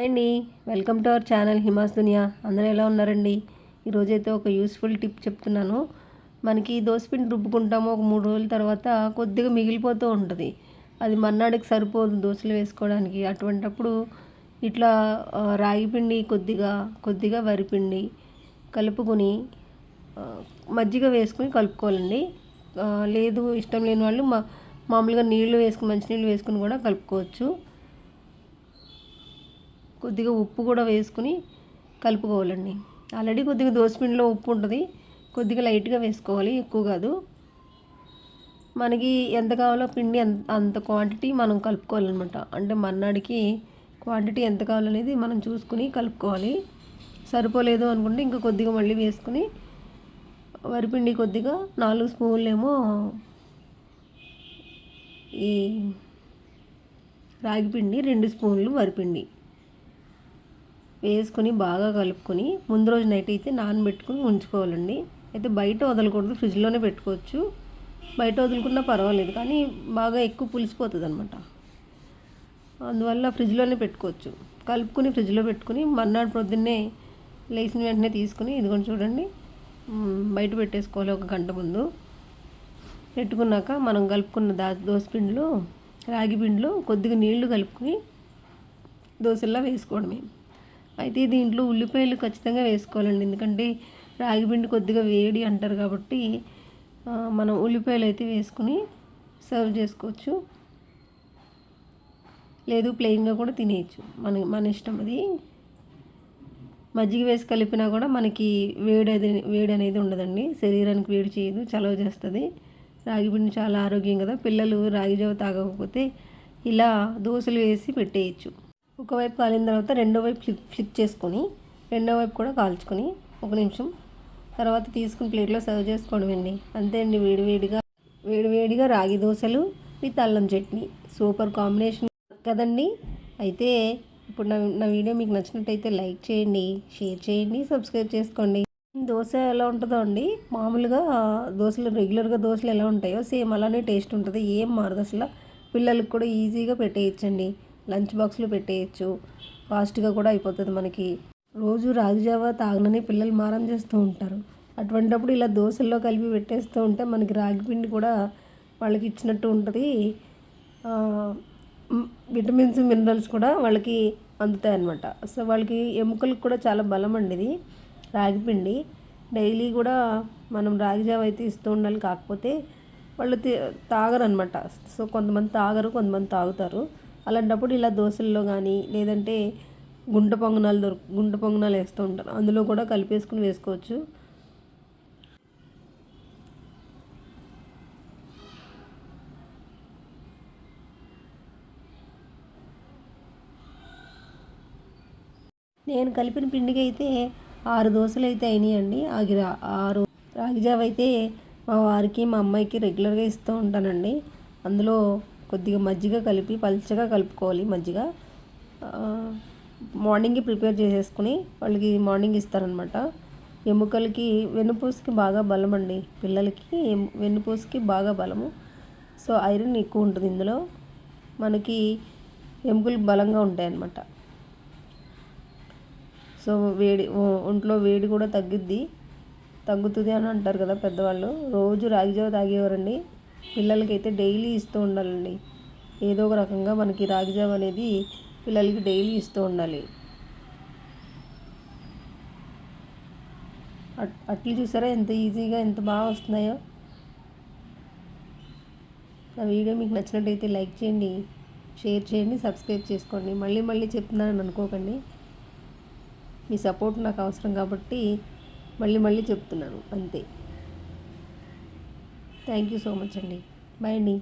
అండి. Welcome to our channel Hima's దునియా. అందరూ ఎలా ఉన్నారండి? ఈరోజైతే ఒక యూస్ఫుల్ టిప్ చెప్తున్నాను. మనకి దోసపిండి రుబ్బుకుంటాము ఒక మూడు రోజుల తర్వాత కొద్దిగా మిగిలిపోతూ ఉంటుంది. అది మన్నాడికి సరిపోదు దోశలు వేసుకోవడానికి. అటువంటప్పుడు ఇట్లా రాగి పిండి కొద్దిగా కొద్దిగా వరిపిండి కలుపుకొని మజ్జిగ వేసుకుని కలుపుకోవాలండి. లేదు ఇష్టం లేని వాళ్ళు మా మామూలుగా నీళ్ళు వేసుకుని మంచినీళ్ళు వేసుకుని కూడా కలుపుకోవచ్చు. కొద్దిగా ఉప్పు కూడా వేసుకుని కలుపుకోవాలండి. ఆల్రెడీ కొద్దిగా దోసపిండిలో ఉప్పు ఉంటుంది. కొద్దిగా లైట్గా వేసుకోవాలి ఎక్కువ కాదు. మనకి ఎంత కావాలో పిండి అంత క్వాంటిటీ మనం కలుపుకోవాలన్నమాట. అంటే మన్నాడికి క్వాంటిటీ ఎంత కావాలనేది మనం చూసుకుని కలుపుకోవాలి. సరిపోలేదు అనుకుంటే ఇంకా కొద్దిగా మళ్ళీ వేసుకుని వరిపిండి కొద్దిగా నాలుగు స్పూన్లు ఏమో ఈ రాగిపిండి రెండు స్పూన్లు వరిపిండి వేసుకొని బాగా కలుపుకొని ముందు రోజు నైట్ అయితే నానబెట్టుకుని ఉంచుకోవాలండి. అయితే బయట వదలకూడదు ఫ్రిడ్జ్లోనే పెట్టుకోవచ్చు. బయట వదులుకున్నా పర్వాలేదు కానీ బాగా ఎక్కువ పులిసిపోతుంది అనమాట అందువల్ల ఫ్రిడ్జ్లోనే పెట్టుకోవచ్చు. కలుపుకొని ఫ్రిడ్జ్లో పెట్టుకుని మర్నాడు పొద్దున్నే లేచిన వెంటనే తీసుకుని ఇదిగోండి చూడండి బయట పెట్టేసుకోవాలి ఒక గంట ముందు. పెట్టుకున్నాక మనం కలుపుకున్న దా దోసపిండిలో రాగి పిండిలో కొద్దిగా నీళ్ళు కలుపుకొని దోశల్లా వేసుకోవడమే. అయితే దీంట్లో ఉల్లిపాయలు ఖచ్చితంగా వేసుకోవాలండి. ఎందుకంటే రాగి పిండి కొద్దిగా వేడి అంటారు కాబట్టి మనం ఉల్లిపాయలు అయితే వేసుకుని సర్వ్ చేసుకోవచ్చు. లేదు ప్లెయిన్గా కూడా తినేయచ్చు. మన మన ఇష్టం అది. మజ్జిగ వేసి కలిపినా కూడా మనకి వేడి అది వేడి అనేది ఉండదండి. శరీరానికి వేడి చేయదు చలవ చేస్తుంది. రాగి పిండి చాలా ఆరోగ్యం కదా. పిల్లలు రాగి జావ తాగకపోతే ఇలా దోశలు వేసి పెట్టేయచ్చు. ఒకవైపు కాలిన తర్వాత రెండో వైపు ఫ్లిప్ ఫ్లిప్ చేసుకొని రెండో వైపు కూడా కాల్చుకొని ఒక నిమిషం తర్వాత తీసుకుని ప్లేట్లో సర్వ్ చేసుకోవడమండి. అంతే అండి వేడివేడిగా వేడివేడిగా రాగి దోశలు విత్ అల్లం చట్నీ. సూపర్ కాంబినేషన్ కదండి. అయితే ఇప్పుడు నా నా వీడియో మీకు నచ్చినట్టయితే లైక్ చేయండి షేర్ చేయండి సబ్స్క్రైబ్ చేసుకోండి. దోశ ఎలా ఉంటుందో అండి మామూలుగా దోశలు రెగ్యులర్గా దోశలు ఎలా ఉంటాయో సేమ్ అలానే టేస్ట్ ఉంటుంది. ఏం మారదు అసలు. పిల్లలకు కూడా ఈజీగా పెట్టేయచ్చండి. లంచ్ బాక్స్లో పెట్టేయచ్చు. ఫాస్ట్గా కూడా అయిపోతుంది మనకి. రోజు రాగిజావ తాగనని పిల్లలు మారం చేస్తూ ఉంటారు. అటువంటప్పుడు ఇలా దోశల్లో కలిపి పెట్టేస్తూ ఉంటే మనకి రాగి పిండి కూడా వాళ్ళకి ఇచ్చినట్టు ఉంటుంది. విటమిన్స్ మినరల్స్ కూడా వాళ్ళకి అందుతాయి అన్నమాట సో వాళ్ళకి ఎముకలకు కూడా చాలా బలం అండి ఇది రాగిపిండి డైలీ కూడా మనం రాగిజావ అయితే ఇస్తూ ఉండాలి. కాకపోతే వాళ్ళు తాగరు అనమాట సో కొంతమంది తాగరు కొంతమంది తాగుతారు. అలాంటప్పుడు ఇలా దోశల్లో కానీ లేదంటే గుంట పొంగనాలు దొరుకు గుంట పొంగనాలు వేస్తూ ఉంటారు. అందులో కూడా కలిపేసుకుని వేసుకోవచ్చు. నేను కలిపిన పిండికి అయితే ఆరు దోశలు అయితే అయినాయండి. ఆగి ఆరు రాగిజావ అయితే మా వారికి మా అమ్మాయికి రెగ్యులర్గా ఇస్తూ ఉంటానండి. అందులో కొద్దిగా మజ్జిగ కలిపి పల్చగా కలుపుకోవాలి మజ్జిగ. మార్నింగే ప్రిపేర్ చేసేసుకుని వాళ్ళకి మార్నింగ్ ఇస్తారనమాట ఎముకలకి వెన్నుపూసకి బాగా బలం అండి పిల్లలకి. వెన్నుపూసకి బాగా బలము. సో ఐరన్ ఎక్కువ ఉంటుంది ఇందులో. మనకి ఎముకలు బలంగా ఉంటాయి అన్నమాట సో వేడి ఒంట్లో వేడి కూడా తగ్గిద్ది. తగ్గుతుంది అని అంటారు కదా పెద్దవాళ్ళు. రోజు రాగిజావ తాగేవారండి. పిల్లలకైతే డైలీ ఇస్తూ ఉండాలండి. ఏదో ఒక రకంగా మనకి రాగి జావ అనేది పిల్లలకి డైలీ ఇస్తూ ఉండాలి. అట్లు చూసారా? ఎంత ఈజీగా ఎంత బాగా వస్తున్నాయో. నా వీడియో మీకు నచ్చినట్టయితే లైక్ చేయండి షేర్ చేయండి సబ్స్క్రైబ్ చేసుకోండి. మళ్ళీ మళ్ళీ చెప్తున్నానని అనుకోకండి. మీ సపోర్ట్ నాకు అవసరం కాబట్టి మళ్ళీ మళ్ళీ చెప్తున్నాను. అంతే. థ్యాంక్ యూ సో మచ్ అండి. బాయ్ అండి.